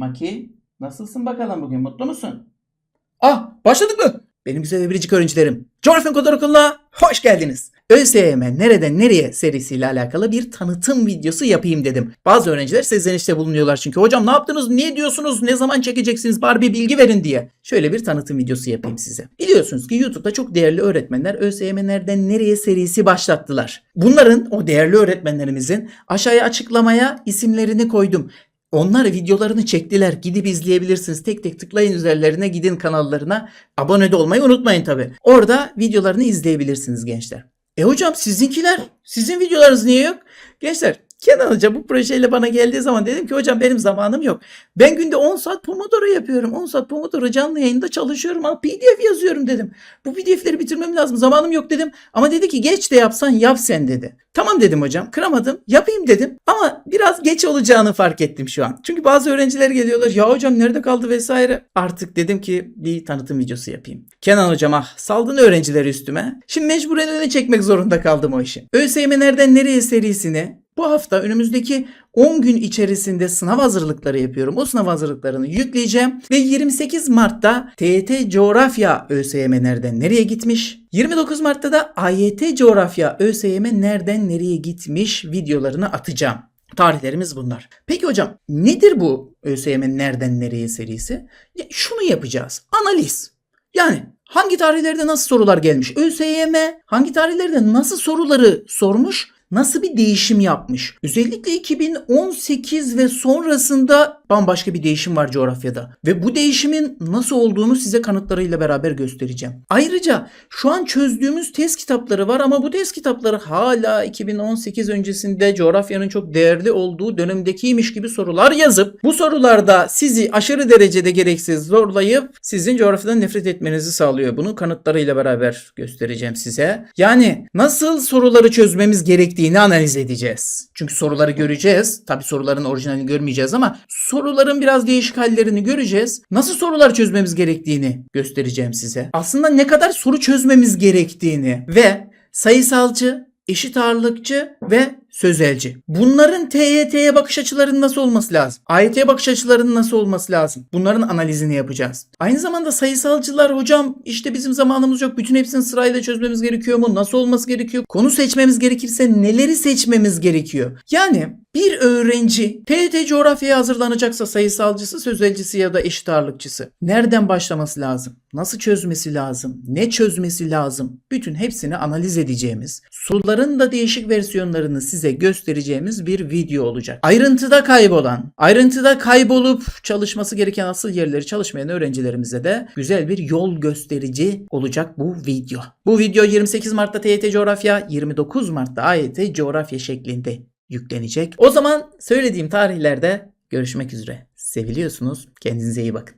Maki, nasılsın bakalım bugün? Mutlu musun? Ah, başladık mı? Benim güzel ve biricik öğrencilerim. Coğrafya Kodlar Okulu'na hoş geldiniz. ÖSYM Nereden Nereye serisiyle alakalı bir tanıtım videosu yapayım dedim. Bazı öğrenciler sezlenişte bulunuyorlar çünkü. Hocam ne yaptınız, niye diyorsunuz, ne zaman çekeceksiniz, bari bir bilgi verin diye. Şöyle bir tanıtım videosu yapayım size. Biliyorsunuz ki YouTube'da çok değerli öğretmenler ÖSYM Nereden Nereye serisi başlattılar. Bunların, o değerli öğretmenlerimizin aşağıya açıklamaya isimlerini koydum. Onlar videolarını çektiler. Gidip izleyebilirsiniz. Tek tek tıklayın üzerlerine gidin kanallarına. Abone de olmayı unutmayın tabi. Orada videolarını izleyebilirsiniz gençler. E hocam sizinkiler, sizin videolarınız niye yok? Gençler Kenan Hoca bu projeyle bana geldiği zaman dedim ki hocam benim zamanım yok. Ben günde 10 saat Pomodoro yapıyorum. 10 saat Pomodoro canlı yayında çalışıyorum ama PDF yazıyorum dedim. Bu PDF'leri bitirmem lazım. Zamanım yok dedim. Ama dedi ki geç de yapsan yap sen dedi. Tamam dedim hocam. Kıramadım. Yapayım dedim. Ama biraz geç olacağını fark ettim şu an. Çünkü bazı öğrenciler geliyorlar. Ya hocam nerede kaldı vesaire. Artık dedim ki bir tanıtım videosu yapayım. Kenan hocam ah saldın öğrencileri üstüme. Şimdi mecburen öne çekmek zorunda kaldım o işi. ÖSYM nereden nereye serisini bu hafta önümüzdeki 10 gün içerisinde sınav hazırlıkları yapıyorum. O sınav hazırlıklarını yükleyeceğim ve 28 Mart'ta TYT Coğrafya ÖSYM nereden nereye gitmiş? 29 Mart'ta da AYT Coğrafya ÖSYM nereden nereye gitmiş videolarını atacağım. Tarihlerimiz bunlar. Peki hocam nedir bu ÖSYM nereden nereye serisi? Ya şunu yapacağız. Analiz. Yani hangi tarihlerde nasıl sorular gelmiş? ÖSYM hangi tarihlerde nasıl soruları sormuş? Nasıl bir değişim yapmış? Özellikle 2018 ve sonrasında bambaşka bir değişim var coğrafyada. Ve bu değişimin nasıl olduğunu size kanıtlarıyla beraber göstereceğim. Ayrıca şu an çözdüğümüz test kitapları var ama bu test kitapları hala 2018 öncesinde coğrafyanın çok değerli olduğu dönemdekiymiş gibi sorular yazıp bu sorularda sizi aşırı derecede gereksiz zorlayıp sizin coğrafyadan nefret etmenizi sağlıyor. Bunu kanıtlarıyla beraber göstereceğim size. Yani nasıl soruları çözmemiz gerektiğini analiz edeceğiz. Çünkü soruları göreceğiz. Tabi soruların orijinalini görmeyeceğiz ama soruların biraz değişik hallerini göreceğiz. Nasıl sorular çözmemiz gerektiğini göstereceğim size. Aslında ne kadar soru çözmemiz gerektiğini ve sayısalcı, eşit ağırlıkçı ve sözelci. Bunların TYT'ye bakış açılarının nasıl olması lazım? AYT'ye bakış açılarının nasıl olması lazım? Bunların analizini yapacağız. Aynı zamanda sayısalcılar hocam işte bizim zamanımız yok. Bütün hepsini sırayla çözmemiz gerekiyor mu? Nasıl olması gerekiyor? Konu seçmemiz gerekirse neleri seçmemiz gerekiyor? Yani bir öğrenci TYT coğrafyaya hazırlanacaksa sayısalcısı, sözelcisi ya da eşit ağırlıkçısı nereden başlaması lazım? Nasıl çözmesi lazım? Ne çözmesi lazım? Bütün hepsini analiz edeceğimiz, soruların da değişik versiyonlarını size göstereceğimiz bir video olacak. Ayrıntıda kaybolan, ayrıntıda kaybolup çalışması gereken asıl yerleri çalışmayan öğrencilerimize de güzel bir yol gösterici olacak bu video. Bu video 28 Mart'ta TYT Coğrafya, 29 Mart'ta AYT Coğrafya şeklinde yüklenecek. O zaman söylediğim tarihlerde görüşmek üzere. Seviliyorsunuz. Kendinize iyi bakın.